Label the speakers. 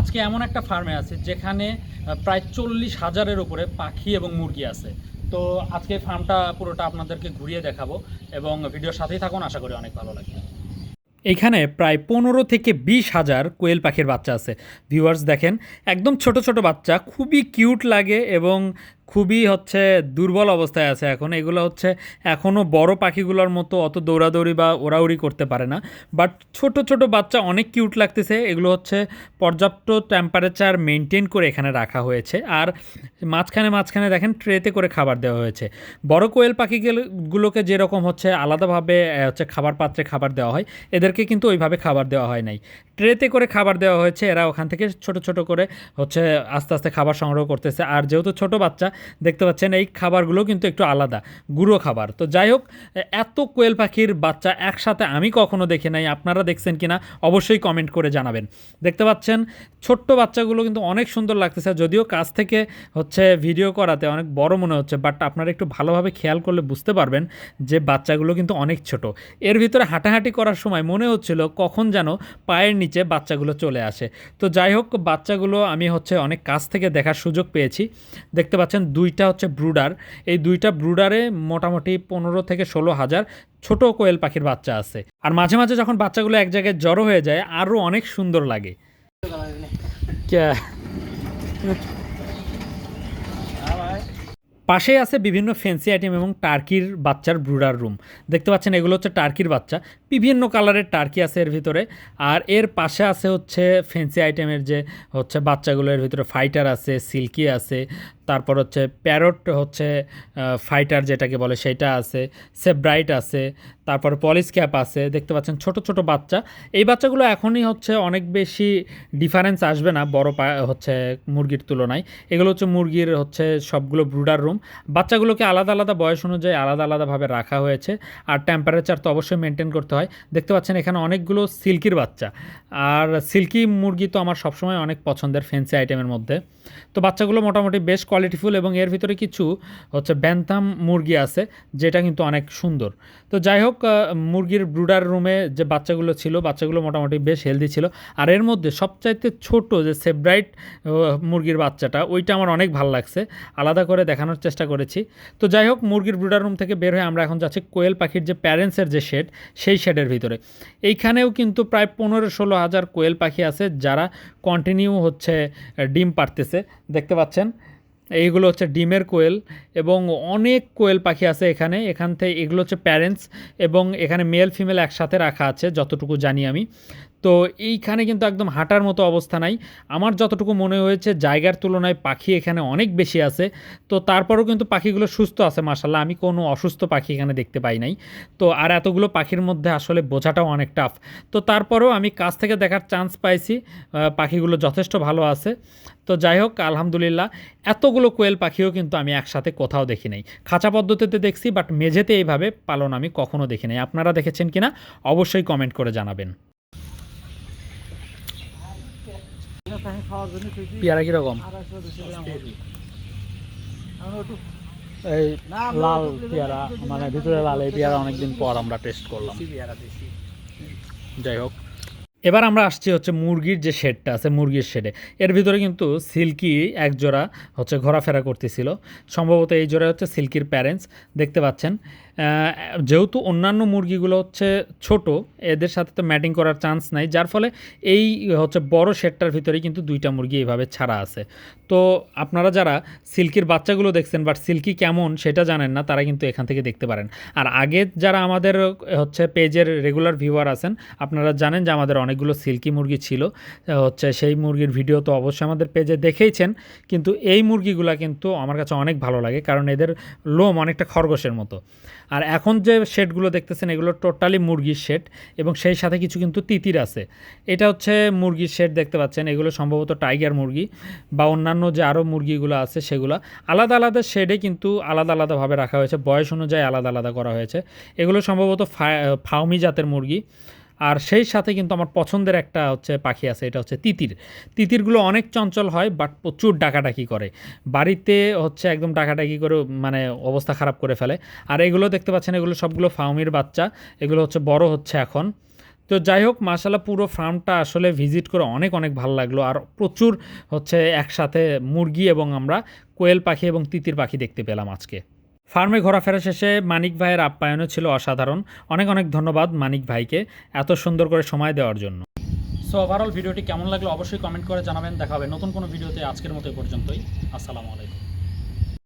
Speaker 1: আজকে এমন একটা ফার্মে আছে যেখানে প্রায় চল্লিশ হাজারের উপরে পাখি এবং মুরগি আছে। তো আজকে ফার্মটা পুরোটা আপনাদেরকে ঘুরিয়ে দেখাবো এবং ভিডিওর সাথেই থাকুন, আশা করি অনেক ভালো লাগে এখানে প্রায় পনেরো থেকে বিশ হাজার কোয়েল পাখির বাচ্চা আছে। ভিউয়ার্স দেখেন, একদম ছোট ছোট বাচ্চা, খুবই কিউট লাগে এবং খুবই হচ্ছে দুর্বল অবস্থায় আছে এখন। এগুলো হচ্ছে এখনও বড় পাখিগুলোর মতো অত দৌড়াদৌড়ি বা ওড়াউড়ি করতে পারে না। বাট ছোট ছোট বাচ্চা অনেক কিউট লাগতেছে। এগুলো হচ্ছে পর্যাপ্ত টেম্পারেচার মেনটেন করে এখানে রাখা হয়েছে। আর মাঝখানে মাঝখানে দেখেন ট্রেতে করে খাবার দেওয়া হয়েছে। বড় কোয়েল পাখিগুলোকে যেরকম হচ্ছে আলাদাভাবে হচ্ছে খাবার পাত্রে খাবার দেওয়া হয়, এদেরকে কিন্তু ওইভাবে খাবার দেওয়া হয় নাই। ট্রেতে করে খাবার দেওয়া হয়েছে। এরা ওখান থেকে ছোট ছোট করে হচ্ছে আস্তে আস্তে খাবার সংগ্রহ করতেছে। আর যেহেতু ছোট বাচ্চা দেখতে পাচ্ছেন, এই খাবারগুলো কিন্তু একটু আলাদা, গুঁড়ো খাবার। তো যাই হোক, এত কোয়েল পাখির বাচ্চা একসাথে আমি কখনো দেখি নাই, আপনারা দেখছেন কিনা অবশ্যই কমেন্ট করে জানাবেন। দেখতে পাচ্ছেন, ছোট্ট বাচ্চাগুলো কিন্তু অনেক সুন্দর লাগতেছে, যদিও কাছ থেকে হচ্ছে ভিডিও করাতে অনেক বড় মনে হচ্ছে, বাট আপনারা একটু ভালোভাবে খেয়াল করলে বুঝতে পারবেন যে বাচ্চাগুলো কিন্তু অনেক ছোট। এর ভিতরে হাঁটাহাঁটি করার সময় মনে হচ্ছিল কখন যেন পায়ের নিচে বাচ্চাগুলো চলে আসে। তো যাই হোক, বাচ্চাগুলো আমি হচ্ছে অনেক কাছ থেকে দেখার সুযোগ পেয়েছি। দেখতে পাচ্ছেন দুইটা হচ্ছে ব্রুডার। এই দুইটা ব্রুডারে মোটামুটি পনেরো থেকে ষোলো হাজার ছোট কোয়েল পাখির বাচ্চা আছে। আর মাঝে মাঝে যখন বাচ্চাগুলো এক জায়গায় জড়ো হয়ে যায় আরও অনেক সুন্দর লাগে। পাশেই আছে বিভিন্ন ফ্যান্সি আইটেম এবং টার্কির বাচ্চার ব্রুডার রুম দেখতে পাচ্ছেন, এগুলো হচ্ছে টার্কির বাচ্চা। বিভিন্ন কালারের টার্কি আছে এর ভিতরে। আর এর পাশে আছে হচ্ছে ফ্যান্সি আইটেমের যে হচ্ছে বাচ্চাগুলো, এর ভিতরে ফাইটার আছে সিল্কি আছে তারপর হচ্ছে প্যারট হচ্ছে ফাইটার যেটাকে বলে সেটা আছে, সেব্রাইট আছে, তারপর পলিস ক্যাপ আছে, দেখতে পাচ্ছেন ছোট ছোট বাচ্চা। এই বাচ্চাগুলো এখনই হচ্ছে অনেক বেশি ডিফারেন্স আসবে না বড় হচ্ছে মুরগির তুলনায়। এগুলো হচ্ছে মুরগির হচ্ছে সবগুলো ব্রুডার রুম বাচ্চাগুলোকে আলাদা আলাদা বয়স অনুযায়ী আলাদা আলাদাভাবে রাখা হয়েছে। আর টেম্পারেচার তো অবশ্যই মেনটেন করতে হয়। দেখতে পাচ্ছেন এখানে অনেকগুলো সিল্কির বাচ্চা। আর সিল্কি মুরগি তো আমার সবসময় অনেক পছন্দের ফেন্সি আইটেমের মধ্যে। তো বাচ্চাগুলো মোটামুটি বেশ কোয়ালিটিফুল এবং এর ভিতরে কিছু হচ্ছে ব্যান্থাম মুরগি আছে, যেটা কিন্তু অনেক সুন্দর। তো যাই হোক মুরগির ব্রুডার রুমে যে বাচ্চাগুলো ছিল, বাচ্চাগুলো মোটামুটি বেশ হেলদি ছিল। আর এর মধ্যে সবচাইতে ছোট যে সেব্রাইট মুরগির বাচ্চাটা, ওইটা আমার অনেক ভালো লাগছে। আলাদা করে দেখানোর চেষ্টা করেছি। তো যাই হোক, মুরগির ব্রুডার রুম থেকে বের হয়ে আমরা এখন যাচ্ছি কোয়েল পাখির যে প্যারেন্টসের যে শেড সেই শেডের ভিতরে। এইখানেও কিন্তু প্রায় পনেরো ষোলো হাজার কোয়েল পাখি আছে, যারা কন্টিনিউ হচ্ছে ডিম পারতেছে দেখতে পাচ্ছেন? এইগুলো হচ্ছে ডিমের কোয়েল এবং অনেক কোয়েল পাখি আছে এখানে। এখান থেকে এগুলো হচ্ছে প্যারেন্টস এবং এখানে মেল ফিমেল একসাথে রাখা আছে, যতটুকু জানি আমি। তো এইখানে কিন্তু একদম হাঁটার মতো অবস্থা নাই। আমার যতটুকু মনে হয়েছে, জায়গার তুলনায় পাখি এখানে অনেক বেশি আছে। তো তারপরেও কিন্তু পাখিগুলো সুস্থ আছে মাসাল্লাহ আমি কোনো অসুস্থ পাখি এখানে দেখতে পাই নাই। তো আর এতগুলো পাখির মধ্যে আসলে বোঝাটাও অনেক টাফ তো তারপরেও আমি কাছ থেকে দেখার চান্স পাইছি পাখিগুলো যথেষ্ট ভালো আছে। তো যাই হোক, আলহামদুলিল্লাহ, এতগুলো কোয়েল পাখিও কিন্তু আমি একসাথে কোথাও দেখি নাই। খাঁচা পদ্ধতিতে দেখছি বাট মেঝেতে এইভাবে পালন আমি কখনও দেখি নাই। আপনারা দেখেছেন কিনা, অবশ্যই কমেন্ট করে জানাবেন। পেয়ারা কীরকম? এই লাল পেয়ারা মানে ভিতরে লাল এই পেয়ারা অনেকদিন পর আমরা টেস্ট করলাম। যাই হোক এবার আমরা আসছি হচ্ছে মুরগির যে শেডটা আছে মুরগির শেডে। এর ভিতরে কিন্তু সিল্কি এক জোড়া হচ্ছে ঘোরাফেরা করতেছিল। সম্ভবত এই জোড়া হচ্ছে সিল্কির প্যারেন্টস দেখতে পাচ্ছেন। যেহেতু অন্যান্য মুরগিগুলো হচ্ছে ছোট, এদের সাথে তো ম্যাটিং করার চান্স নাই। যার ফলে এই, হচ্ছে বড় শেডটার ভিতরেই কিন্তু দুইটা মুরগি এইভাবে ছাড়া আছে। তো আপনারা যারা সিল্কির বাচ্চাগুলো দেখছেন বাট সিল্কি কেমন সেটা জানেন না, তারা কিন্তু এখান থেকে দেখতে পারেন। আর আগে যারা আমাদের, হচ্ছে পেজের রেগুলার ভিউয়ার আছেন, আপনারা জানেন যে আমাদের অনেকগুলো সিল্কি মুরগি ছিল। হচ্ছে সেই মুরগির ভিডিও তো অবশ্যই আমাদের পেজে দেখেইছেন। কিন্তু এই মুরগিগুলা কিন্তু আমার কাছে অনেক ভালো লাগে, কারণ এদের লোম অনেকটা খরগোশের মতো। আর এখন যে শেডগুলো দেখতেছেন, এগুলো টোটালি মুরগির শেড এবং সেই সাথে কিছু কিন্তু তিতির আছে। এটা হচ্ছে মুরগির শেড দেখতে পাচ্ছেন, এগুলো সম্ভবত টাইগার মুরগি বা অন্যান্য যে আরও মুরগিগুলো আছে সেগুলো। আলাদা আলাদা শেডে কিন্তু আলাদা আলাদাভাবে রাখা হয়েছে, বয়স অনুযায়ী আলাদা আলাদা করা হয়েছে। এগুলো সম্ভবত ফাউমি জাতের মুরগি। আর সেই সাথে কিন্তু আমার পছন্দের একটা হচ্ছে পাখি আছে, এটা হচ্ছে তিতির। তিতিরগুলো অনেক চঞ্চল হয় বাট প্রচুর ডাকাডাকি করে। বাড়িতে হচ্ছে একদম ডাকাডাকি করে মানে অবস্থা খারাপ করে ফেলে। আর এগুলো দেখতে পাচ্ছেন, এগুলো সবগুলো ফাউমির বাচ্চা। এগুলো হচ্ছে বড় হচ্ছে এখন। তো যাই হোক মাসাল্লাহ পুরো ফার্মটা আসলে ভিজিট করে অনেক অনেক ভালো লাগল। আর প্রচুর হচ্ছে একসাথে মুরগি এবং আমরা কোয়েল পাখি এবং তিতির পাখি দেখতে পেলাম আজকে। ফার্মে ঘোরাফেরা শেষে মানিক ভাইয়ের আপ্যায়নও ছিল অসাধারণ। অনেক অনেক ধন্যবাদ মানিক ভাইকে এত সুন্দর করে সময় দেওয়ার জন্য। সো ওভারঅল ভিডিওটি কেমন লাগল অবশ্যই কমেন্ট করে জানাবেন। দেখা হবে নতুন কোনো ভিডিওতে আজকের মতো পর্যন্তই। আসসালামু আলাইকুম।